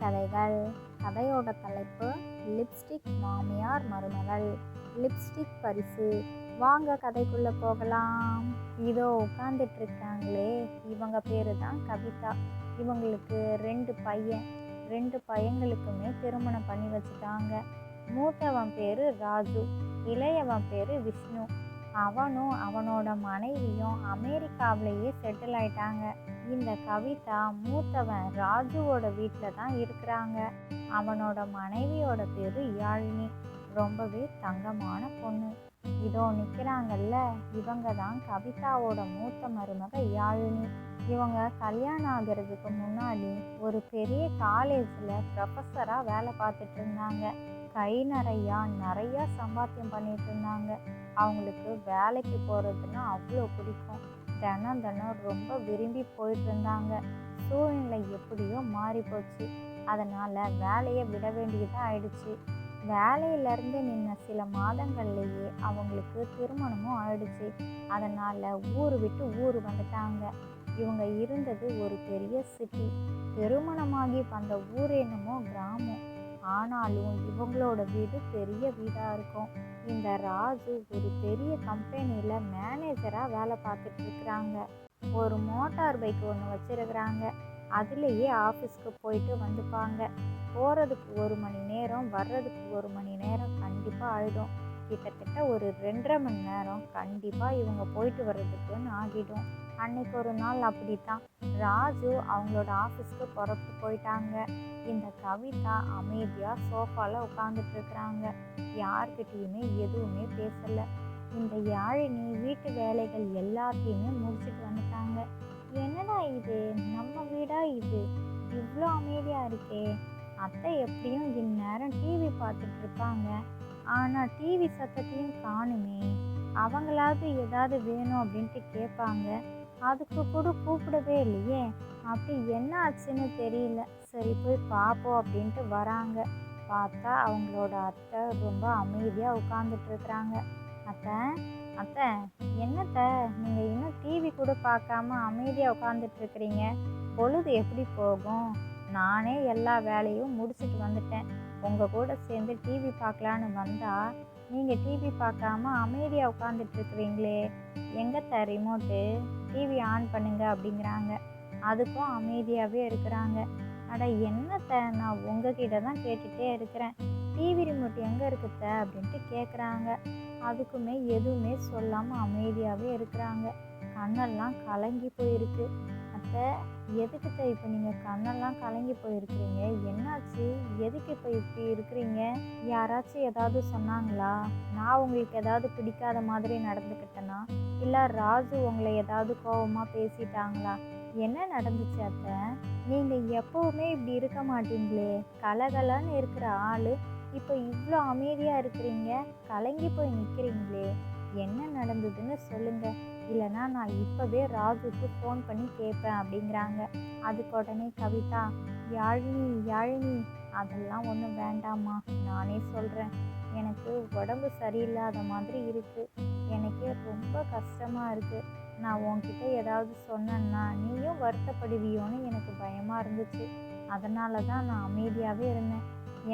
கதைகள் கதையோட தலைப்பு லிப்ஸ்டிக் மாமியார் மருமகள் லிப்ஸ்டிக் பரிசு. வாங்க கதைக்குள்ளே போகலாம். இதோ உட்காந்துட்டு இருக்காங்களே இவங்க பேர் தான் கவிதா. இவங்களுக்கு ரெண்டு பையன். ரெண்டு பையங்களுக்குமே திருமணம் பண்ணி வச்சுட்டாங்க. மூத்தவன் பேர் ராஜு. இளையவன் பேர் விஷ்ணு. அவனும் அவனோட மனைவியும் அமெரிக்காவிலேயே செட்டில் ஆயிட்டாங்க. இந்த கவிதா மூத்தவன் ராஜுவோட வீட்டில் தான் இருக்கிறாங்க. அவனோட மனைவியோட பேரு யாழினி. ரொம்பவே தங்கமான பொண்ணு. இதோ நிற்கிறாங்கல்ல இவங்க தான் கவிதாவோட மூத்த மருமக யாழினி. இவங்க கல்யாணம் ஆகிறதுக்கு முன்னாடி ஒரு பெரிய காலேஜில் ப்ரொஃபஸராக வேலை பார்த்துட்டு இருந்தாங்க. கை நிறையா நிறையா சம்பாத்தியம் பண்ணிட்டு இருந்தாங்க. அவங்களுக்கு வேலைக்கு போகிறதுன்னா அவ்வளோ பிடிக்கும். தினம் தினம் ரொம்ப விரும்பி போயிட்டு இருந்தாங்க. சூழ்நிலை எப்படியோ மாறி போச்சு. அதனால் வேலையை விட வேண்டியதாக ஆயிடுச்சு. வேலையிலேருந்து நின்ன சில மாதங்கள்லேயே அவங்களுக்கு திருமணமும் ஆயிடுச்சு. அதனால் ஊர் விட்டு ஊர் வந்துட்டாங்க. இவங்க இருந்தது ஒரு பெரிய சிட்டி திருமணமாகி வந்த ஊர் என்னமோ கிராமம். ஆனாலும் இவங்களோட வீடு பெரிய வீடாக இருக்கும். இந்த ராஜு ஒரு பெரிய கம்பெனியில் மேனேஜராக வேலை பார்த்துட்டு இருக்கிறாங்க. ஒரு மோட்டார் பைக் ஒன்று வச்சுருக்கிறாங்க. அதுலேயே ஆஃபீஸ்க்கு போயிட்டு வந்துப்பாங்க. போகிறதுக்கு ஒரு மணி நேரம் வர்றதுக்கு ஒரு மணி நேரம் கண்டிப்பாக ஆகிடும் கிட்டத்தட்ட ஒரு ரெண்டரை மணி நேரம் கண்டிப்பாக இவங்க போயிட்டு வர்றதுக்குன்னு ஆகிடும். அன்னைக்கு ஒரு நாள் அப்படி தான் ராஜு அவங்களோட ஆஃபீஸ்க்கு புறப்பு போயிட்டாங்க. இந்த கவிதா அமைதியாக சோஃபாவில் உட்காந்துட்டு இருக்கிறாங்க. யார்கிட்டயுமே எதுவுமே பேசலை. இந்த யாழினி வீட்டு வேலைகள் எல்லாத்தையுமே முடிச்சுட்டு வந்துட்டாங்க. என்னடா இது? நம்ம வீடா இது? இவ்வளோ அமைதியாக இருக்கே. அத்தை எப்படியும் இந்நேரம் டிவி பார்த்துட்டு இருப்பாங்க. ஆனால் டிவி சத்தத்தையும் காணுமே. அவங்களாவது ஏதாவது வேணும் அப்படின்ட்டு கேட்பாங்க. அதுக்கு கூட கூப்பிடவே இல்லையே. அப்படி என்ன ஆச்சுன்னு தெரியல. சரி போய் பார்ப்போம் அப்படின்ட்டு வராங்க. பார்த்தா அவங்களோட அத்தை ரொம்ப அமைதியாக உட்காந்துட்டு இருக்கிறாங்க. அத்தை அத்தை என்னத்த? நீங்கள் இன்னும் டிவி கூட பார்க்காம அமைதியாக உட்காந்துட்ருக்குறீங்க பொழுது எப்படி போகும்? நானே எல்லா வேலையும் முடிச்சுட்டு வந்துட்டேன். உங்கள் கூட சேர்ந்து டிவி பார்க்கலான்னு வந்தால் நீங்கள் டிவி பார்க்காம அமைதியாக உட்காந்துட்டு இருக்கிறீங்களே எங்கத்த ரிமோட்டு டிவி ஆன் பண்ணுங்க அப்படிங்கிறாங்க. அதுக்கும் அமைதியாகவே இருக்கிறாங்க. அட என்னத்த நான் உங்ககிட்ட தான் கேட்டுகிட்டே இருக்கிறேன். டிவி ரிமோட் எங்கே இருக்குத்த? அப்படின்ட்டு கேட்குறாங்க அதுக்குமே எதுவுமே சொல்லாமல் அமைதியாகவே இருக்கிறாங்க. கண்ணெல்லாம் கலங்கி போயிருக்கு. அத்தை எதுக்குத்த இப்போ நீங்கள் கண்ணெல்லாம் கலங்கி போயிருக்கிறீங்க? என்னாச்சு? எதுக்கு இப்போ இப்படி இருக்கிறீங்க? யாராச்சும் ஏதாவது சொன்னாங்களா? நான் உங்களுக்கு ஏதாவது பிடிக்காத மாதிரி நடந்துக்கிட்டேனா? இல்லை ராஜு உங்களை ஏதாவது கோபமாக பேசிட்டாங்களா? என்ன நடந்துச்சு அத்தை? நீங்கள் எப்போவுமே இப்படி இருக்க மாட்டீங்களே. கலகலன்னு இருக்கிற ஆள். இப்போ இவ்வளோ அமைதியாக இருக்கிறீங்க. கலங்கி போய் நிற்கிறீங்களே என்ன நடந்ததுன்னு சொல்லுங்கள் இல்லைனா நான் இப்போவே ராஜுக்கு ஃபோன் பண்ணி கேட்பேன் அப்படிங்கிறாங்க. அதுக்கு உடனே கவிதா யாழினி யாழினி அதெல்லாம் ஒன்றும் வேண்டாம்மா நானே சொல்கிறேன் எனக்கு உடம்பு சரியில்லாத மாதிரி இருக்குது எனக்கே ரொம்ப கஷ்டமாக இருக்குது நான் உன்கிட்ட ஏதாவது சொன்னேன்னா நீயும் வருத்தப்படுவியோன்னு எனக்கு பயமாக இருந்துச்சு. அதனால தான் நான் அமைதியாகவே இருந்தேன்.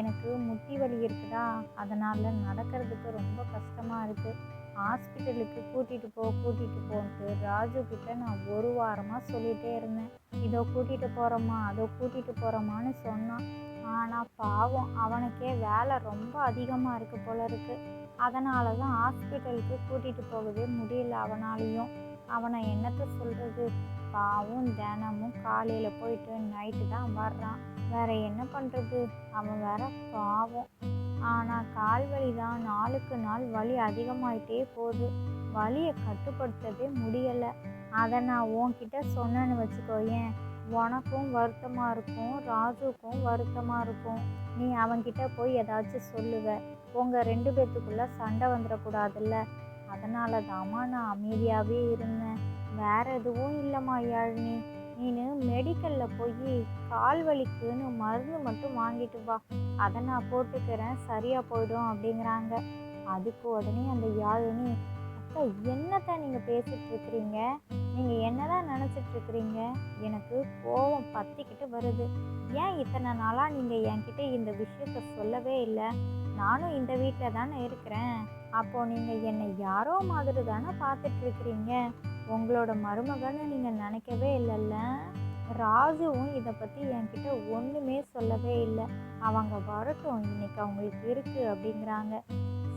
எனக்கு முட்டி வலி இருக்குதா? அதனால் நடக்கிறதுக்கு ரொம்ப கஷ்டமாக இருக்குது ஹாஸ்பிட்டலுக்கு கூட்டிகிட்டு போ கூட்டிகிட்டு போன்ட்டு ராஜு கிட்ட நான் ஒரு வாரமாக சொல்லிகிட்டே இருந்தேன். இதோ கூட்டிகிட்டு போகிறோமா அதோ கூட்டிகிட்டு போகிறோமான்னு சொன்னான் ஆனால் பாவம் அவனுக்கே வேலை ரொம்ப அதிகமாக இருக்குது போல இருக்குது அதனால தான் ஹாஸ்பிட்டலுக்கு கூட்டிகிட்டு போகவே முடியல அவனாலையும். அவனை என்னத்தை சொல்கிறது பாவம் தினமும் காலையில் போயிட்டு நைட்டு தான் வர்றான். வேற என்ன பண்ணுறது அவன் வேற பாவம். ஆனால் கால் வலி தான் நாளுக்கு நாள் வலி அதிகமாயிட்டே போகுது. வலியை கட்டுப்படுத்தவே முடியலை. அதை நான் உன்கிட்ட சொன்னேன்னு வச்சுக்கோ ஏன் உனக்கும் வருத்தமாக இருக்கும். ராஜுக்கும் வருத்தமாக இருக்கும். நீ அவன்கிட்ட போய் ஏதாச்சும் சொல்லுவ. உங்கள் ரெண்டு பேர்த்துக்குள்ளே சண்டை வந்துடக்கூடாதுல்ல. அதனால தாம்மா நான் அமைதியாகவே இருந்தேன். வேற எதுவும் இல்லைம்மா யாழினி. நீனு மெடிக்கலில் போய் கால் வலிக்குன்னு மருந்து மட்டும் வாங்கிட்டு வா. அதை நான் போட்டுக்கிறேன். சரியாக போயிடும் அப்படிங்கிறாங்க. அதுக்கு உடனே அந்த யாழினி அக்கா என்னத்தை நீங்கள் பேசிகிட்டு இருக்கிறீங்க நீங்கள் என்னதான் நினச்சிட்டு இருக்கிறீங்க எனக்கு கோவம் பற்றிக்கிட்டு வருது. ஏன் இத்தனை நாளாக நீங்கள் என்கிட்ட இந்த விஷயத்த சொல்லவே இல்லை? நானும் இந்த வீட்டில் தானே இருக்கிறேன். அப்போது நீங்கள் என்னை யாரோ மாதிரி தானே பார்த்துட்ருக்குறீங்க உங்களோட மருமகன்னு நீங்கள் நினைக்கவே இல்லைல்ல. ராஜுவும் இதை பற்றி என்கிட்ட ஒன்றுமே சொல்லவே இல்லை. அவங்க வரட்டும் இன்னைக்கு அவங்களுக்கு இருக்குது அப்படிங்கிறாங்க.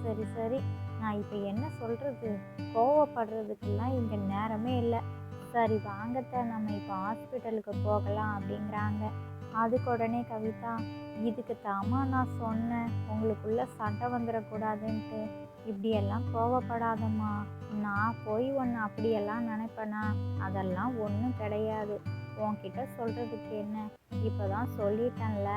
சரி சரி. நான் இப்போ என்ன சொல்கிறது கோவப்படுறதுக்கெல்லாம் இங்கே நேரமே இல்லை. சரி வாங்கத்த. நம்ம இப்போ ஹாஸ்பிட்டலுக்கு போகலாம் அப்படிங்கிறாங்க. அதுக்கு உடனே கவிதா இதுக்கு தாமா நான் சொன்னேன். உங்களுக்குள்ளே சண்டை வந்துடக்கூடாதுன்ட்டு இப்படியெல்லாம் கோவப்படாதம்மா. நான் போய் ஒன்று அப்படியெல்லாம் நினைப்பேனா? அதெல்லாம் ஒன்றும் கிடையாது. உன்கிட்ட சொல்கிறதுக்கு என்ன? இப்போ தான் சொல்லிட்டேன்ல.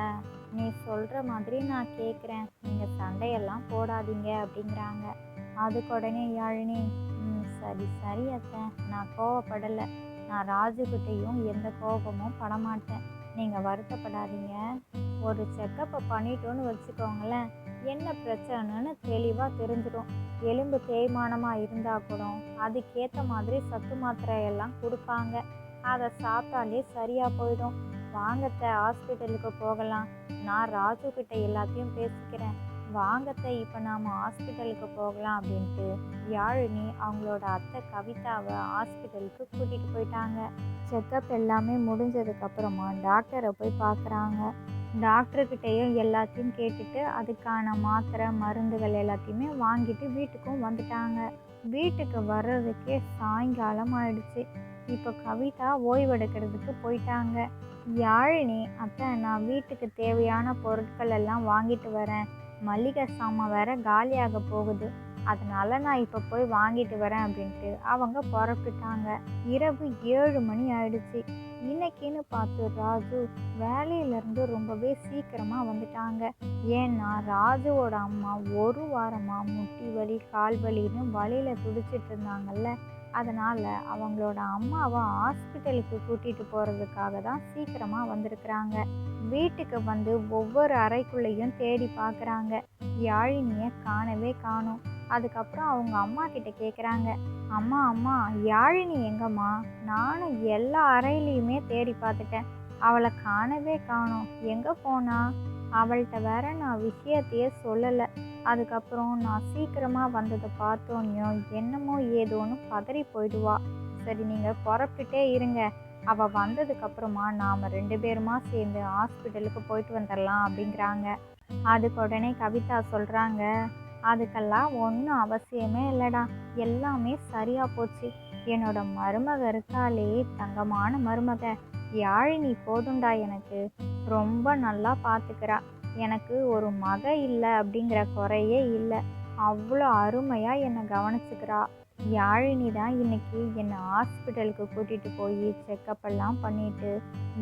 நீ சொல்கிற மாதிரி நான் கேட்குறேன் நீங்கள் சண்டையெல்லாம் போடாதீங்க அப்படிங்கிறாங்க. அதுக்கு உடனே யாழினி ம் சரி சரி அத்தை. நான் கோவப்படலை. நான் ராஜுக்கிட்டேயும் எந்த கோபமும் படமாட்டேன். நீங்கள் வருத்தப்படாதீங்க. ஒரு செக்கப்பை பண்ணிட்டோன்னு வச்சுக்கோங்களேன். என்ன பிரச்சனைன்னு தெளிவாக தெரிஞ்சிடும். எலும்பு தேய்மானமாக இருந்தால் கூட அதுக்கேற்ற மாதிரி சத்து மாத்திரை எல்லாம் கொடுப்பாங்க. அதை சாப்பிட்டாலே சரியாக போயிடும். வாங்கத்த ஹாஸ்பிட்டலுக்கு போகலாம். நான் ராஜு கிட்ட எல்லாத்தையும் பேசிக்கிறேன். வாங்கத்த இப்போ நாம் ஹாஸ்பிட்டலுக்கு போகலாம் அப்படின்ட்டு யாழினி அவங்களோட அத்தை கவிதாவை ஹாஸ்பிட்டலுக்கு கூட்டிகிட்டு போயிட்டாங்க. செக்கப் எல்லாமே முடிஞ்சதுக்கப்புறமா டாக்டரை போய் பார்க்குறாங்க டாக்டர்கிட்டையும் எல்லாத்தையும் கேட்டுட்டு அதுக்கான மாத்திரை மருந்துகள் எல்லாத்தையுமே வாங்கிட்டு வீட்டுக்கும் வந்துட்டாங்க. வீட்டுக்கு வர்றதுக்கே சாயங்காலம் ஆயிடுச்சு. இப்போ கவிதா ஓய்வெடுக்கிறதுக்கு போயிட்டாங்க. யாழினி அத்தை நான் வீட்டுக்கு தேவையான பொருட்கள் எல்லாம் வாங்கிட்டு வரேன். மளிகை சாமான் வேற காலியாக போகுது. அதனால் நான் இப்போ போய் வாங்கிட்டு வரேன் அப்படின்ட்டு அவங்க புறப்பட்டுட்டாங்க. இரவு ஏழு மணி ஆயிடுச்சு. இன்னைக்குன்னு பார்த்து ராஜு வேலையிலேருந்து ரொம்பவே சீக்கிரமாக வந்துட்டாங்க. ஏன்னா ராஜுவோட அம்மா ஒரு வாரமாக முட்டி வலி கால் வலின்னு வலியில் துடிச்சிட்டு இருந்தாங்கல்ல. அதனால் அவங்களோட அம்மாவை ஹாஸ்பிட்டலுக்கு கூட்டிகிட்டு போகிறதுக்காக தான் சீக்கிரமாக வந்திருக்கிறாங்க. வீட்டுக்கு வந்து ஒவ்வொரு அறைக்குள்ளேயும் தேடி பார்க்குறாங்க. யாழினியை காணவே காணும். அதுக்கப்புறம் அவங்க அம்மா கிட்ட கேட்குறாங்க அம்மா அம்மா யாழினி எங்கம்மா? நானும் எல்லா அறையிலையுமே தேடி பார்த்துட்டேன். அவளை காணவே காணோம். எங்கே போனா? அவள்கிட்ட வேற நான் விஷயத்தையே சொல்லலை. அதுக்கப்புறம் நான் சீக்கிரமாக வந்ததை பார்த்தோன்னோ என்னமோ ஏதோன்னு பதறி போயிடுவா. சரி நீங்கள் புறப்பிட்டே இருங்க. அவள் வந்ததுக்கப்புறமா நாம் ரெண்டு பேருமா சேர்ந்து ஹாஸ்பிட்டலுக்கு போயிட்டு வந்துடலாம் அப்படிங்கிறாங்க. அதுக்கு உடனே கவிதா சொல்கிறாங்க அதுக்கெல்லாம் ஒன்றும் அவசியமே இல்லைடா. எல்லாமே சரியாக போச்சு. என்னோட மருமக இருக்காளே தங்கமான மருமக. யாழினி போதுண்டா எனக்கு. ரொம்ப நல்லா பார்த்துக்கிறா எனக்கு ஒரு மக இல்லை அப்படிங்கிற குறையே இல்லை. அவ்வளோ அருமையாக என்னை கவனிச்சுக்கிறா. யாழினி தான் இன்றைக்கி என்னை ஹாஸ்பிட்டலுக்கு கூட்டிகிட்டு போய் செக்கப் எல்லாம் பண்ணிட்டு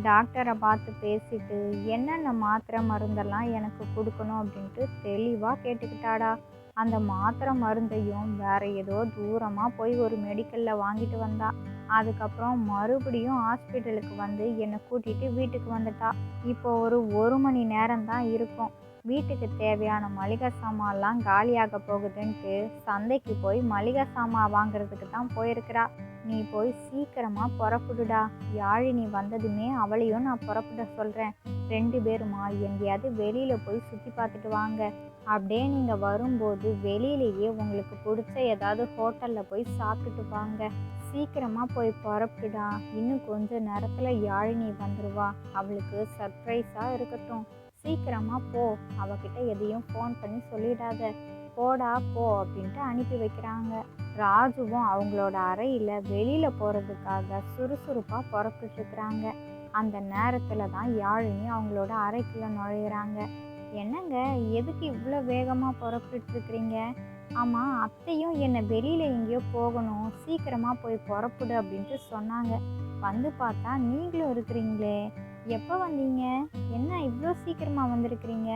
டாக்டரை பார்த்து பேசிட்டு என்னென்ன மாத்திரை மருந்தெல்லாம் எனக்கு கொடுக்கணும் அப்படின்ட்டு தெளிவாக கேட்டுக்கிட்டாடா. அந்த மாத்திரை மருந்தையும் வேறு ஏதோ தூரமாக போய் ஒரு மெடிக்கலில் வாங்கிட்டு வந்தா. அதுக்கப்புறம் மறுபடியும் ஹாஸ்பிட்டலுக்கு வந்து என்னை கூட்டிகிட்டு வீட்டுக்கு வந்துட்டா. இப்போ ஒரு ஒரு மணி நேரம் தான் இருக்கும். வீட்டுக்கு தேவையான மளிகை சாமான்லாம் காலியாக போகுதுன்ட்டு சந்தைக்கு போய் மளிகை சாமான் வாங்குறதுக்கு தான் போயிருக்கிறா. நீ போய் சீக்கிரமா புறப்படுடா. யாழினி வந்ததுமே அவளையும் நான் புறப்பட சொல்கிறேன் ரெண்டு பேருமா எங்கேயாவது வெளியில் போய் சுற்றி பார்த்துட்டு வாங்க. அப்படியே நீங்கள் வரும்போது வெளியிலேயே உங்களுக்கு பிடிச்ச ஏதாவது ஹோட்டலில் போய் சாப்பிட்டுட்டு வாங்க. சீக்கிரமாக போய் புறப்பட்டுடா இன்னும் கொஞ்ச நேரத்தில் யாழினி வந்துடுவா அவளுக்கு சர்ப்ரைஸாக இருக்கட்டும். சீக்கிரமாக போ. அவகிட்ட எதையும் ஃபோன் பண்ணி சொல்லிடாத. போடா போ அப்படின்ட்டு அனுப்பி வைக்கிறாங்க. ராஜுவும் அவங்களோட அறையில் வெளியில் போகிறதுக்காக சுறுசுறுப்பாக புறப்பட்டுருக்குறாங்க அந்த நேரத்தில் தான் யாழினி அவங்களோட அறைக்குள்ளே நுழையிறாங்க. என்னங்க எதுக்கு இவ்வளோ வேகமாக புறப்பட்டுருக்குறீங்க ஆமாம் அத்தையும் என்னை வெளியில் எங்கேயோ போகணும். சீக்கிரமாக போய் புறப்படு அப்படின்ட்டு சொன்னாங்க. வந்து பார்த்தா நீங்களும் இருக்கிறீங்களே. எப்போ வந்தீங்க? என்ன இவ்வளோ சீக்கிரமாக வந்திருக்கிறீங்க?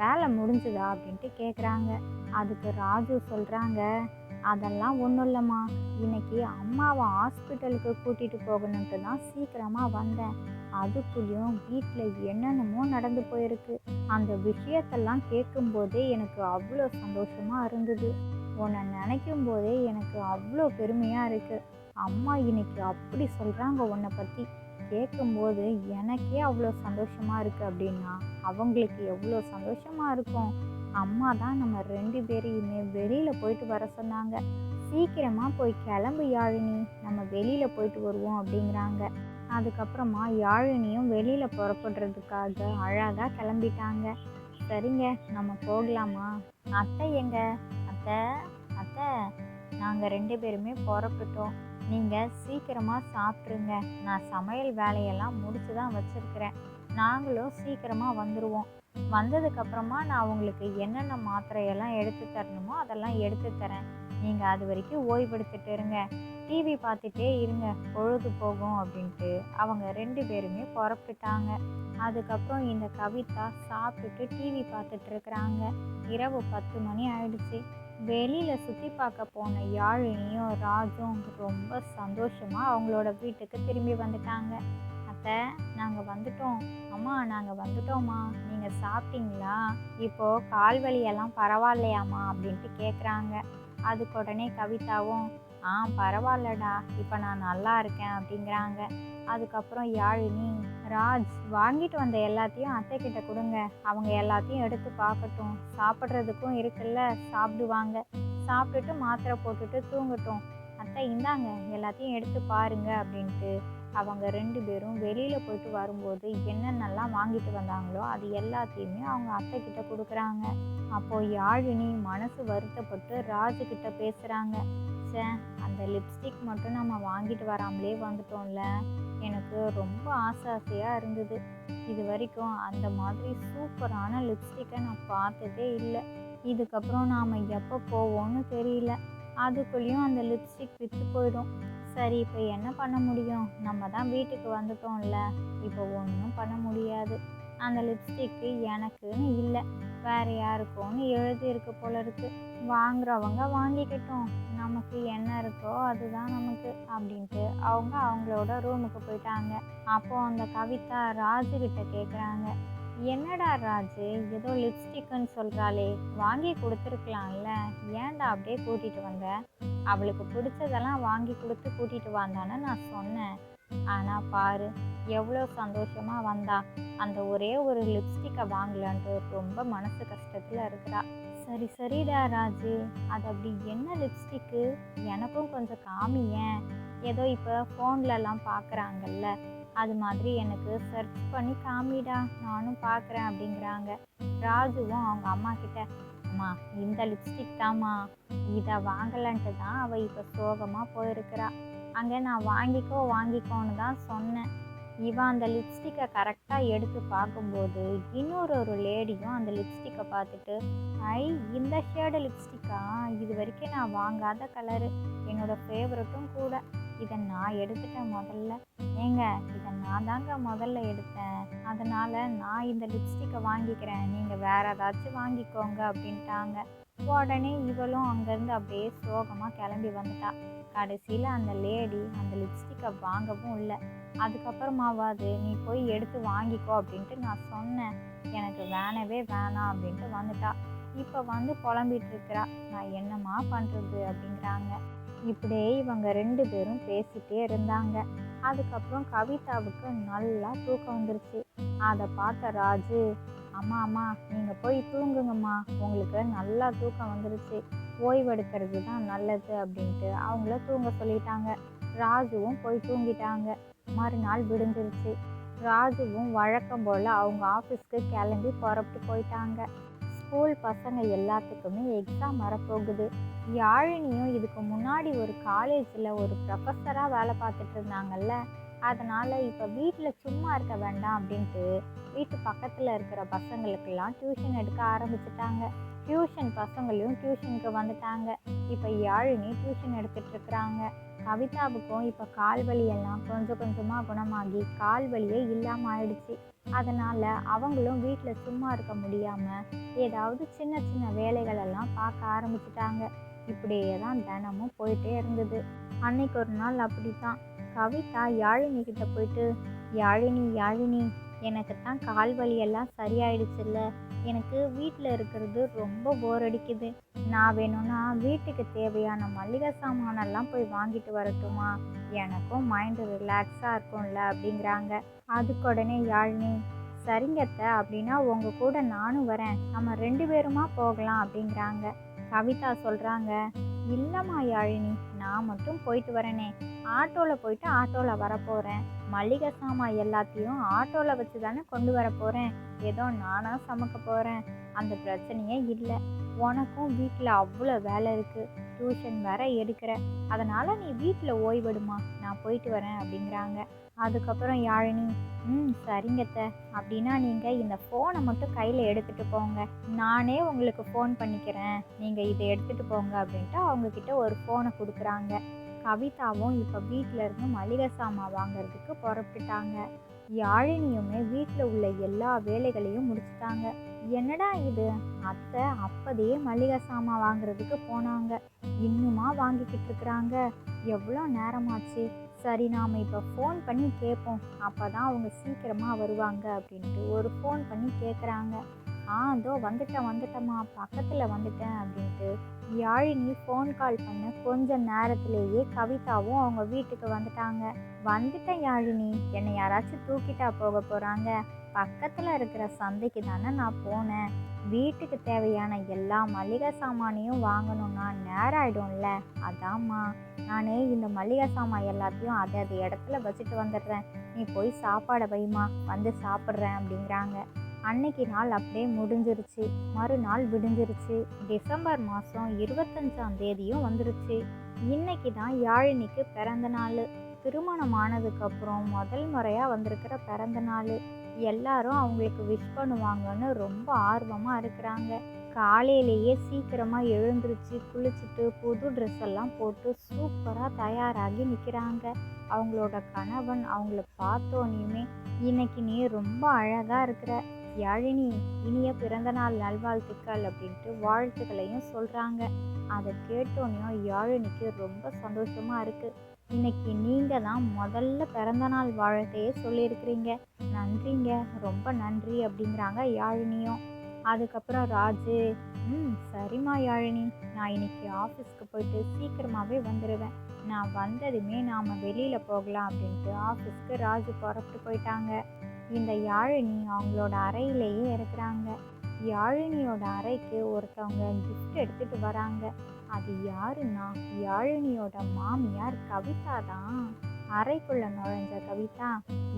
வேலை முடிஞ்சுதா? அப்படின்ட்டு கேட்குறாங்க அதுக்கு ராஜு சொல்கிறாங்க அதெல்லாம் ஒன்றும் இல்லைம்மா. இன்னைக்கு அம்மாவை ஹாஸ்பிட்டலுக்கு கூட்டிகிட்டு போகணுன்ட்டு தான் சீக்கிரமாக வந்தேன். அதுக்குள்ளேயும் வீட்டில் என்னென்னமோ நடந்து போயிருக்கு. அந்த விஷயத்தெல்லாம் கேட்கும்போதே எனக்கு அவ்வளோ சந்தோஷமாக இருந்தது. உன்னை நினைக்கும் போதே எனக்கு அவ்வளோ பெருமையாக இருக்குது அம்மா இன்னைக்கு அப்படி சொல்கிறாங்க உன்னை பற்றி கேட்கும்போது எனக்கே அவ்வளோ சந்தோஷமாக இருக்குது அப்படின்னா அவங்களுக்கு எவ்வளோ சந்தோஷமாக இருக்கும்? அம்மா தான் நம்ம ரெண்டு பேரையுமே வெளியில் போயிட்டு வர சொன்னாங்க. சீக்கிரமாக போய் கிளம்பு யாழினி நம்ம வெளியில் போயிட்டு வருவோம் அப்படிங்கிறாங்க அதுக்கப்புறமா யாழினியும் வெளியில் புறப்படுறதுக்காக அழகாக கிளம்பிட்டாங்க. சரிங்க நம்ம போகலாமா? அத்தை எங்க? அத்தை அத்தை நாங்கள் ரெண்டு பேருமே புறப்பட்டோம். நீங்கள் சீக்கிரமாக சாப்பிட்ருங்க நான் சமையல் வேலையெல்லாம் முடிச்சு தான் வச்சுருக்கிறேன். நாங்களும் சீக்கிரமாக வந்துடுவோம் வந்ததுக்கப்புறமா நான் உங்களுக்கு என்னென்ன மாத்திரையெல்லாம் எடுத்து தரணுமோ அதெல்லாம் எடுத்து தரேன். நீங்கள் அது வரைக்கும் ஓய்வெடுத்துட்டு இருங்க. டிவி பார்த்துட்டே இருங்க. பொழுது போகும் அப்படின்ட்டு அவங்க ரெண்டு பேருமே புறப்பட்டுட்டாங்க. அதுக்கப்புறம் இந்த கவிதா சாப்பிட்டுட்டு டிவி பார்த்துட்டு இருக்கிறாங்க. இரவு பத்து மணி ஆயிடுச்சு. வெளியில் சுற்றி பார்க்க போன யாழினியும் ராஜும் ரொம்ப சந்தோஷமாக அவங்களோட வீட்டுக்கு திரும்பி வந்துட்டாங்க. அத்தை நாங்கள் வந்துட்டோம். அம்மா நாங்கள் வந்துட்டோம்மா. நீங்கள் சாப்பிட்டீங்களா? இப்போது கால் வலியெல்லாம் பரவாயில்லையாம்மா? அப்படின்ட்டு கேட்குறாங்க அதுக்கு உடனே கவிதாவும் ஆ பரவாயில்லடா. இப்போ நான் நல்லா இருக்கேன் அப்படிங்கிறாங்க. அதுக்கப்புறம் யாழினி ராஜ் வாங்கிட்டு வந்த எல்லாத்தையும் அத்தை கிட்ட கொடுங்க. அவங்க எல்லாத்தையும் எடுத்து பார்க்கட்டும். சாப்பிட்றதுக்கும் இருக்குல்ல சாப்பிடுவாங்க. சாப்பிட்டுட்டு மாத்திரை போட்டுட்டு தூங்கட்டும். அத்தை இந்தாங்க எல்லாத்தையும் எடுத்து பாருங்க அப்படின்ட்டு அவங்க ரெண்டு பேரும் வெளியில் போயிட்டு வரும்போது என்னென்னலாம் வாங்கிட்டு வந்தாங்களோ அது எல்லாத்தையுமே அவங்க அத்தை கிட்ட கொடுக்குறாங்க. அப்போது யாழினி மனசு வருத்தப்பட்டு ராஜு கிட்ட பேசுகிறாங்க ச்சே அந்த லிப்ஸ்டிக் மட்டும் நம்ம வாங்கிட்டு வராமலே வந்துட்டோம்ல. எனக்கு ரொம்ப ஆசை ஆசையாக இருந்தது. இது வரைக்கும் அந்த மாதிரி சூப்பரான லிப்ஸ்டிக்கை நான் பார்த்ததே இல்லை. இதுக்கப்புறம் நாம் எப்போ போவோம்னு தெரியல. அதுக்குள்ளேயும் அந்த லிப்ஸ்டிக் விற்று போயிடும். சரி இப்போ என்ன பண்ண முடியும்? நம்ம தான் வீட்டுக்கு வந்துட்டோம்ல. இப்போ ஒன்றும் பண்ண முடியாது. அந்த லிப்ஸ்டிக்கு எனக்குன்னு இல்லை. வேறு யாருக்கோன்னு எழுதியிருக்கு போல இருக்குது வாங்குறவங்க வாங்கிக்கிட்டோம். நமக்கு என்ன இருக்கோ அதுதான் நமக்கு அப்படின்ட்டு அவங்க அவங்களோட ரூமுக்கு போயிட்டாங்க. அப்போ அந்த கவிதா ராஜு கிட்ட கேட்குறாங்க என்னடா ராஜு ஏதோ லிப்ஸ்டிக்குன்னு சொல்கிறாளே வாங்கி கொடுத்துருக்கலாம்ல. ஏன்டா அப்படியே கூட்டிகிட்டு வந்த? அவளுக்கு பிடிச்சதெல்லாம் வாங்கி கொடுத்து கூட்டிகிட்டு வந்தான்னு நான் சொன்னேன். ஆனால் பாரு எவ்வளோ சந்தோஷமாக வந்தா. அந்த ஒரே ஒரு லிப்ஸ்டிக்கை வாங்கலான்ட்டு ரொம்ப மனசு கஷ்டத்தில் இருக்கிறா. சரி சரிடா ராஜு. அது அப்படி என்ன லிப்ஸ்டிக்கு எனக்கும் கொஞ்சம் காமியேன் ஏதோ இப்போ ஃபோன்லலாம் பார்க்குறாங்கல்ல அது மாதிரி எனக்கு சர்ச் பண்ணி காமிடா. நானும் பார்க்குறேன் அப்படிங்கிறாங்க. ராஜுவும் அவங்க அம்மா கிட்ட அம்மா இந்த லிப்ஸ்டிக் தாம்மா. இதை வாங்கலன்ட்டு தான் அவள் இப்போ சோகமாக போயிருக்கிறா. அங்கே நான் வாங்கிக்கோ வாங்கிக்கோன்னு தான் சொன்னேன். இவன் அந்த லிப்ஸ்டிக்கை கரெக்டாக எடுத்து பார்க்கும்போது இன்னொரு ஒரு லேடியும் அந்த லிப்ஸ்டிக்கை பார்த்துட்டு ஐ இந்த ஷேடு லிப்ஸ்டிக்கா இது வரைக்கும் நான் வாங்காத கலரு என்னோடய ஃபேவரட்டும் கூட. இதை நான் எடுத்துட்டேன் முதல்ல. ஏங்க இதை நான் தாங்க முதல்ல எடுத்தேன். அதனால் நான் இந்த லிப்ஸ்டிக்கை வாங்கிக்கிறேன். நீங்கள் வேறு ஏதாச்சும் வாங்கிக்கோங்க அப்படின்ட்டாங்க. உடனே இவளும் அங்கேருந்து அப்படியே சோகமாக கிளம்பி வந்துட்டா. கடைசியில் அந்த லேடி அந்த லிப்ஸ்டிக்கை வாங்கவும் இல்லை. அதுக்கப்புறமாவாது நீ போய் எடுத்து வாங்கிக்கோ அப்படின்ட்டு நான் சொன்னேன். எனக்கு வேணவே வேணாம் அப்படின்ட்டு வந்துட்டா. இப்போ வந்து புலம்பிட்டு இருக்கிறா. நான் என்னம்மா பண்ணுறது அப்படிங்கிறாங்க. இப்படியே இவங்க ரெண்டு பேரும் பேசிகிட்டே இருந்தாங்க. அதுக்கப்புறம் கவிதாவுக்கு நல்லா தூக்கம் வந்துருச்சு. அதை பார்த்த ராஜு அம்மா அம்மா நீங்கள் போய் தூங்குங்கம்மா. உங்களுக்கு நல்லா தூக்கம் வந்துருச்சு. ஓய்வெடுக்கிறது தான் நல்லது அப்படின்ட்டு அவங்கள தூங்க சொல்லிட்டாங்க. ராஜுவும் போய் தூங்கிட்டாங்க. மறுநாள் விடுந்துருச்சு ராஜுவும் வழக்கம் போல் அவங்க ஆஃபீஸ்க்கு கிளம்பி புறப்பட்டு போயிட்டாங்க. ஸ்கூல் பசங்க எல்லாத்துக்குமே எக்ஸாம் வரப்போகுது. யாழினியும் இதுக்கு முன்னாடி ஒரு காலேஜில் ஒரு ப்ரொஃபஸராக வேலை பார்த்துட்டு இருந்தாங்கல்ல. அதனால் இப்போ வீட்டில் சும்மா இருக்க வேண்டாம் அப்படின்ட்டு வீட்டு பக்கத்தில் இருக்கிற பசங்களுக்கெல்லாம் டியூஷன் எடுக்க ஆரம்பிச்சிட்டாங்க. டியூஷன் பசங்களையும் டியூஷனுக்கு வந்துட்டாங்க. இப்போ யாழினி டியூஷன் எடுத்துட்டு இருக்கிறாங்க. கவிதாவுக்கும் இப்போ கால் வலியெல்லாம் கொஞ்சம் கொஞ்சமாக குணமாகி கால் வலியே இல்லாமல் ஆயிடுச்சு. அதனால் அவங்களும் வீட்டில் சும்மா இருக்க முடியாமல் ஏதாவது சின்ன சின்ன வேலைகளெல்லாம் பார்க்க ஆரம்பிச்சிட்டாங்க. இப்படியே தான் தினமும் போயிட்டே இருந்தது. அன்னைக்கு ஒரு நாள் அப்படி தான் கவிதா யாழினி கிட்ட போயிட்டு யாழினி யாழினி எனக்கு தான் கால் வலியெல்லாம் சரியாயிடுச்சுல்ல. எனக்கு வீட்டில் இருக்கிறது ரொம்ப போர் அடிக்குது. நான் வேணும்னா வீட்டுக்கு தேவையான மளிகை சாமானெல்லாம் போய் வாங்கிட்டு வரட்டுமா? எனக்கும் மைண்டு ரிலாக்ஸாக இருக்கும்ல அப்படிங்கிறாங்க. அதுக்கு உடனே யாழ்னி சரிங்கத்த அப்படின்னா உங்கள் கூட நானும் வரேன். நம்ம ரெண்டு பேருமா போகலாம் அப்படிங்கிறாங்க. கவிதா சொல்கிறாங்க இல்லைம்மா யாழினி நான் மட்டும் போயிட்டு வரேனே. ஆட்டோவில் போயிட்டு ஆட்டோவில் வரப்போகிறேன் மளிகை சாமான் எல்லாத்தையும் ஆட்டோவில் வச்சு தானே கொண்டு வர போகிறேன் ஏதோ நானாக சமைக்க போகிறேன் அந்த பிரச்சனையே இல்லை. உனக்கும் வீட்டில் அவ்வளோ வேலை இருக்குது டியூஷன் வேற எடுக்கிற. அதனால் நீ வீட்டில் ஓய்வெடுமா. நான் போயிட்டு வரேன் அப்படிங்கிறாங்க. அதுக்கப்புறம் யாழினி ம் சரிங்கத்த அப்படின்னா நீங்கள் இந்த ஃபோனை மட்டும் கையில் எடுத்துகிட்டு போங்க. நானே உங்களுக்கு ஃபோன் பண்ணிக்கிறேன். நீங்கள் இதை எடுத்துகிட்டு போங்க அப்படின்ட்டு அவங்கக்கிட்ட ஒரு ஃபோனை கொடுக்குறாங்க. கவிதாவும் இப்போ வீட்டில் இருந்து மளிகை சாமான் வாங்குறதுக்கு புறப்பட்டுட்டாங்க. யாழினியுமே வீட்டில் உள்ள எல்லா வேலைகளையும் முடிச்சுட்டாங்க. என்னடா இது? அத்தை அப்போதே மளிகை சாமான் வாங்குறதுக்கு போனாங்க. இன்னுமா வாங்கிக்கிட்டு இருக்கிறாங்க. எவ்வளோ நேரமாச்சு? சரி நாம் இப்போ ஃபோன் பண்ணி கேட்போம் அப்போ தான் அவங்க சீக்கிரமாக வருவாங்க அப்படின்ட்டு ஒரு ஃபோன் பண்ணி கேட்குறாங்க ஆ அதோ வந்துட்டேன் வந்துட்டேம்மா. பக்கத்தில் வந்துட்டேன் அப்படின்ட்டு யாழினி ஃபோன் கால் பண்ண கொஞ்ச நேரத்திலேயே கவிதாவும் அவங்க வீட்டுக்கு வந்துட்டாங்க. வந்துட்டேன் யாழினி. என்னை யாராச்சும் தூக்கிட்டா போக போகிறாங்க பக்கத்தில் இருக்கிற சந்தைக்கு தானே நான் போனேன். வீட்டுக்கு தேவையான எல்லா மளிகை சாமானையும் வாங்கணும்னா நேரம் ஆகிடும்ல அதாம்மா நான் இந்த மளிகை சாமான் எல்லாத்தையும் அதை அது இடத்துல வச்சுட்டு வந்துடுறேன். நீ போய் சாப்பாடை வைமா வந்து சாப்பிட்றேன் அப்படிங்கிறாங்க. அன்னைக்கு நாள் அப்படியே முடிஞ்சிருச்சு. மறுநாள் விடிஞ்சிருச்சு. டிசம்பர் மாதம் இருபத்தஞ்சாம் தேதியும் வந்துருச்சு. இன்னைக்கு தான் யாழினிக்கு பிறந்த நாள். திருமணம் ஆனதுக்கப்புறம் முதல் முறையாக வந்திருக்கிற பிறந்த நாள். எல்லாரும் அவங்களுக்கு விஷ் பண்ணுவாங்கன்னு ரொம்ப ஆர்வமாக இருக்கிறாங்க. காலையிலேயே சீக்கிரமாக எழுந்திருச்சு குளிச்சுட்டு புது ட்ரெஸ் எல்லாம் போட்டு சூப்பராக தயாராகி நிற்கிறாங்க அவங்களோட கணவன் அவங்கள பார்த்தோனையுமே இன்னைக்கு நீ ரொம்ப அழகாக இருக்கிற. யாழினி இனிய பிறந்தநாள் நல்வாழ்த்துக்கள் அப்படின்ட்டு வாழ்த்துக்களையும் சொல்கிறாங்க அதை கேட்டோனையும் யாழினிக்கு ரொம்ப சந்தோஷமாக இருக்குது இன்னைக்கு நீங்கள் தான் முதல்ல பிறந்தநாள் வாழ்த்தையே சொல்லியிருக்கிறீங்க. நன்றிங்க. ரொம்ப நன்றி அப்படிங்கிறாங்க யாழினியும். அதுக்கப்புறம் ராஜு ம் சரிம்மா யாழினி. நான் இன்னைக்கு ஆஃபீஸ்க்கு போயிட்டு சீக்கிரமாகவே வந்துடுவேன் நான் வந்ததுமே நாம் வெளியில் போகலாம் அப்படின்ட்டு ஆஃபீஸ்க்கு ராஜு புறப்பட்டு போயிட்டாங்க. இந்த யாழினி அவங்களோட அறையிலேயே இருக்கிறாங்க. யாழினியோட அறைக்கு ஒருத்தவங்க கிஃப்ட் எடுத்துட்டு வராங்க. அது யாருன்னா யாழினியோட மாமியார் கவிதா தான் அறைக்குள்ள நுழைஞ்ச கவிதா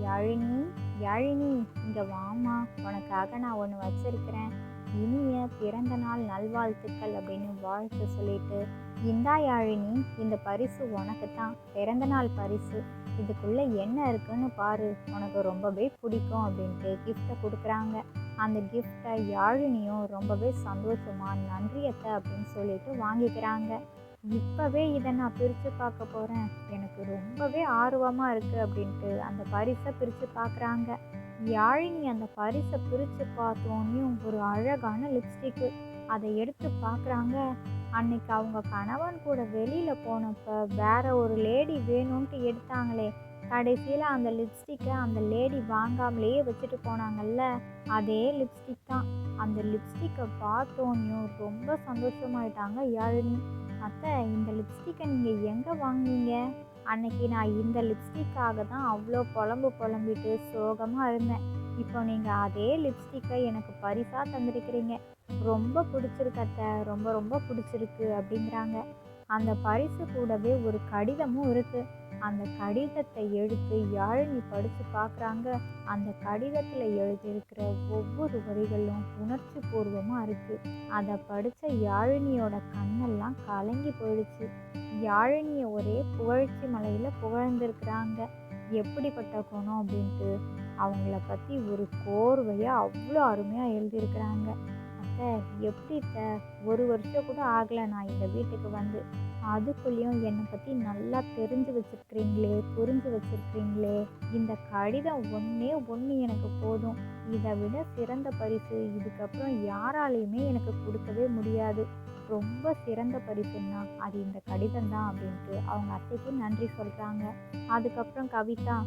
யாழினி யாழினி இங்க வாமா உனக்காக நான் ஒன்று வச்சிருக்கிறேன். இனிய பிறந்த நாள் நல்வாழ்த்துக்கள் அப்படின்னு வாழ்த்து சொல்லிட்டு இந்தா யாழினி இந்த பரிசு உனக்கு தான் பிறந்த நாள் பரிசு. இதுக்குள்ள என்ன இருக்குன்னு பாரு. உனக்கு ரொம்பவே பிடிக்கும் அப்படின்ட்டு கிஃப்டை கொடுக்குறாங்க. அந்த கிஃப்டை யாழினியும் ரொம்பவே சந்தோஷமா நன்றியத்தை அப்படின்னு சொல்லிட்டு வாங்கிக்கிறாங்க. இப்போவே இதை நான் பிரித்து பார்க்க போகிறேன் எனக்கு ரொம்பவே ஆர்வமாக இருக்குது அப்படின்ட்டு அந்த பரிசை பிரித்து பார்க்குறாங்க. யாழினி அந்த பரிசை பிரித்து பார்த்தோன்னையும் ஒரு அழகான லிப்ஸ்டிக்கு அதை எடுத்து பார்க்குறாங்க. அன்னைக்கு அவங்க கணவன் கூட வெளியில் போனப்போ வேற ஒரு லேடி வேணும்ன்ட்டு எடுத்தாங்களே கடைசியில் அந்த லிப்ஸ்டிக்கை அந்த லேடி வாங்காமலேயே வச்சுட்டு போனாங்கல்ல அதே லிப்ஸ்டிக் தான். அந்த லிப்ஸ்டிக்கை பார்த்தோன்னையும் ரொம்ப சந்தோஷமாயிட்டாங்க யாழினி. அத்தை இந்த லிப்ஸ்டிக்கை நீங்கள் எங்கே வாங்கினீங்க? அன்னைக்கு நான் இந்த லிப்ஸ்டிக்காக தான் அவ்வளோ புலம்பு புலம்பிட்டு சோகமாக இருந்தேன். இப்போ நீங்கள் அதே லிப்ஸ்டிக்கை எனக்கு பரிசாக தந்திருக்கிறீங்க. ரொம்ப பிடிச்சிருக்கு அத்தை ரொம்ப ரொம்ப பிடிச்சிருக்கு அப்படிங்கிறாங்க. அந்த பரிசு கூடவே ஒரு கடிதமும் இருக்குது அந்த கடிதத்தை எடுத்து யாழினி படித்து பார்க்குறாங்க அந்த கடிதத்தில் எழுதியிருக்கிற ஒவ்வொரு வரிகளும் உணர்ச்சி பூர்வமாக இருக்குது அதை படித்த யாழினியோட கண்ணெல்லாம் கலங்கி போயிடுச்சு. யாழினியை ஒரே புகழ்ச்சி மலையில் புகழ்ந்திருக்கிறாங்க. எப்படிப்பட்ட குணம் அப்படின்ட்டு அவங்கள பற்றி ஒரு கோர்வையாக அவ்வளோ அருமையாக எழுதியிருக்கிறாங்க. சார் எப்படி சார் ஒரு வருஷம் கூட ஆகலை நான் இந்த வீட்டுக்கு வந்து. அதுக்குள்ளேயும் என்னை பற்றி நல்லா தெரிஞ்சு வச்சுருக்கிறீங்களே புரிஞ்சு வச்சுருக்கிறீங்களே. இந்த கடிதம் ஒன்றே ஒன்று எனக்கு போதும். இதை விட சிறந்த பரிசு இதுக்கப்புறம் யாராலையுமே எனக்கு கொடுக்கவே முடியாது. ரொம்ப சிறந்த பரிசுன்னா அது இந்த கடிதம் தான் அப்படின்ட்டு அவங்க அத்தைக்கு நன்றி சொல்கிறாங்க அதுக்கப்புறம் கவிதா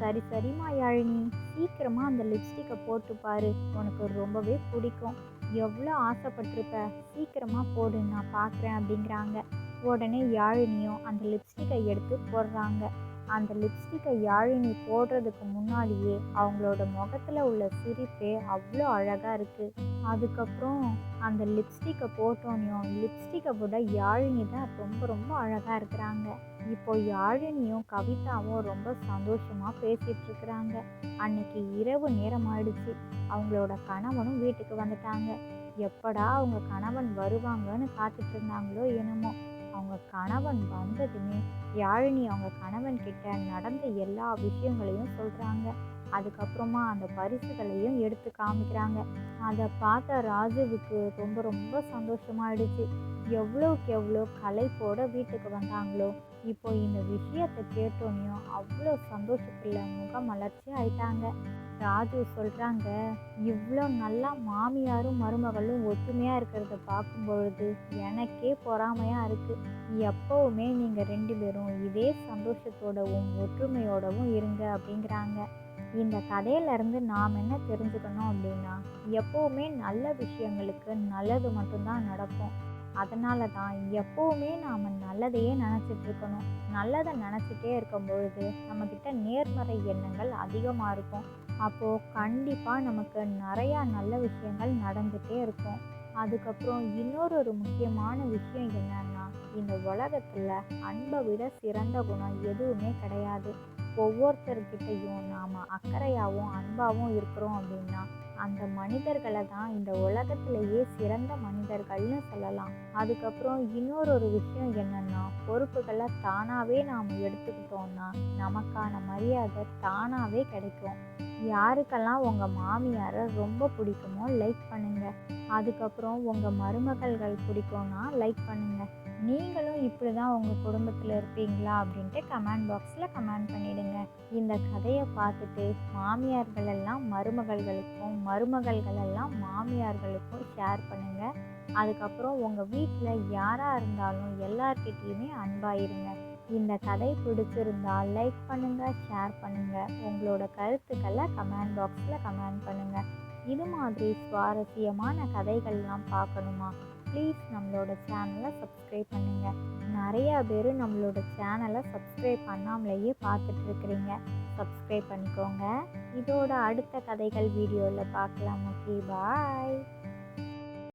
சரி சரிம்மா யாழினி. சீக்கிரமாக அந்த லிப்ஸ்டிக்கை போட்டு பாரு. உனக்கு ரொம்பவே பிடிக்கும். எவ்வளோ ஆசைப்பட்டிருப்ப? சீக்கிரமாக போடு நான் பார்க்குறேன் அப்படிங்கிறாங்க. உடனே யாழினியும் அந்த லிப்ஸ்டிக்கை எடுத்து போடுறாங்க. அந்த லிப்ஸ்டிக்கை யாழினி போடுறதுக்கு முன்னாடியே அவங்களோட முகத்தில் உள்ள சிரிப்பே அவ்வளோ அழகாக இருக்குது அதுக்கப்புறம் அந்த லிப்ஸ்டிக்கை போட்டோனையும் லிப்ஸ்டிக்கை விட யாழினி தான் ரொம்ப ரொம்ப அழகாக இருக்கிறாங்க. இப்போ யாழினியும் கவிதாவும் ரொம்ப சந்தோஷமா பேசிகிட்டு இருக்கிறாங்க. அன்னைக்கு இரவு நேரம் ஆயிடுச்சு. அவங்களோட கணவனும் வீட்டுக்கு வந்துட்டாங்க. எப்படா அவங்க கணவன் வருவாங்கன்னு காத்துட்டு இருந்தாங்களோ என்னமோ. அவங்க கணவன் வந்ததுமே யாழினி அவங்க கணவன் கிட்ட நடந்த எல்லா விஷயங்களையும் சொல்கிறாங்க அதுக்கப்புறமா அந்த பரிசுகளையும் எடுத்து காமிக்கிறாங்க. அதை பார்த்த ராஜுவுக்கு ரொம்ப ரொம்ப சந்தோஷமாயிடுச்சு. எவ்வளோக்கு எவ்வளோ கலைப்போட வீட்டுக்கு வந்தாங்களோ இப்போ இந்த விஷயத்தை கேட்டோனையும் அவ்வளோ சந்தோஷத்தில் முகம் மலர்ச்சி ஆயிட்டாங்க. ராஜு சொல்கிறாங்க இவ்வளோ நல்லா மாமியாரும் மருமகளும் ஒற்றுமையாக இருக்கிறத பார்க்கும் பொழுது எனக்கே பொறாமையாக இருக்குது எப்போவுமே நீங்கள் ரெண்டு பேரும் இதே சந்தோஷத்தோடவும் ஒற்றுமையோடவும் இருங்க அப்படிங்கிறாங்க. இந்த கதையிலேருந்து நாம் என்ன தெரிஞ்சுக்கணும் அப்படின்னா எப்போவுமே நல்ல விஷயங்களுக்கு நல்லது மட்டும்தான் நடக்கும். அதனால தான் எப்போவுமே நாம் நல்லதையே நினச்சிட்டு இருக்கணும். நல்லதை நினச்சிட்டே இருக்கும் பொழுது நம்மக்கிட்ட நேர்மறை எண்ணங்கள் அதிகமாக இருக்கும். அப்போது கண்டிப்பாக நமக்கு நிறையா நல்ல விஷயங்கள் நடந்துகிட்டே இருக்கும். அதுக்கப்புறம் இன்னொரு ஒரு முக்கியமான விஷயம் என்னன்னா இந்த உலகத்தில் அன்பை விட சிறந்த குணம் எதுவுமே கிடையாது. ஒவ்வொருத்தர்கிட்டையும் நாம் அக்கறையாகவும் அன்பாகவும் இருக்கிறோம் அப்படின்னா அந்த மனிதர்களை தான் இந்த உலகத்திலேயே சிறந்த மனிதர்கள்னு சொல்லலாம். அதுக்கப்புறம் இன்னொரு ஒரு விஷயம் என்னன்னா பொறுப்புகளை தானாகவே நாம் எடுத்துக்கிட்டோம்னா நமக்கான மரியாதை தானாகவே கிடைக்கும். யாருக்கெல்லாம் உங்கள் மாமியாரை ரொம்ப பிடிக்குமோ லைக் பண்ணுங்கள் அதுக்கப்புறம் உங்கள் மருமகள்கள் பிடிக்கும்னா லைக் பண்ணுங்கள் நீங்களும் இப்படி தான் உங்கள் குடும்பத்தில் இருப்பீங்களா அப்படின்ட்டு கமெண்ட் பாக்ஸில் கமெண்ட் பண்ணிடுங்க. இந்த கதையை பார்த்துட்டு மாமியார்கள் எல்லாம் மருமகள்களுக்கும் மருமகள்கள் எல்லாம் மாமியார்களுக்கும் ஷேர் பண்ணுங்கள் அதுக்கப்புறம் உங்கள் வீட்டில் யாராக இருந்தாலும் எல்லார்கிட்டேயுமே அன்பாயிருங்க. இந்த கதை பிடிச்சிருந்தா லைக் பண்ணுங்கள் ஷேர் பண்ணுங்கள் உங்களோட கருத்துக்களை கமெண்ட் பாக்ஸில் கமெண்ட் பண்ணுங்கள் இது மாதிரி சுவாரஸ்யமான கதைகள்லாம் பார்க்கணுமா? ப்ளீஸ் நம்மளோட சேனலை சப்ஸ்கிரைப் பண்ணுங்கள் நிறையா பேர் நம்மளோட சேனலை சப்ஸ்கிரைப் பண்ணாமலேயே பார்த்துட்ருக்குறீங்க சப்ஸ்கிரைப் பண்ணிக்கோங்க. இதோட அடுத்த கதைகள் வீடியோவில் பார்க்கலாம். Okay bye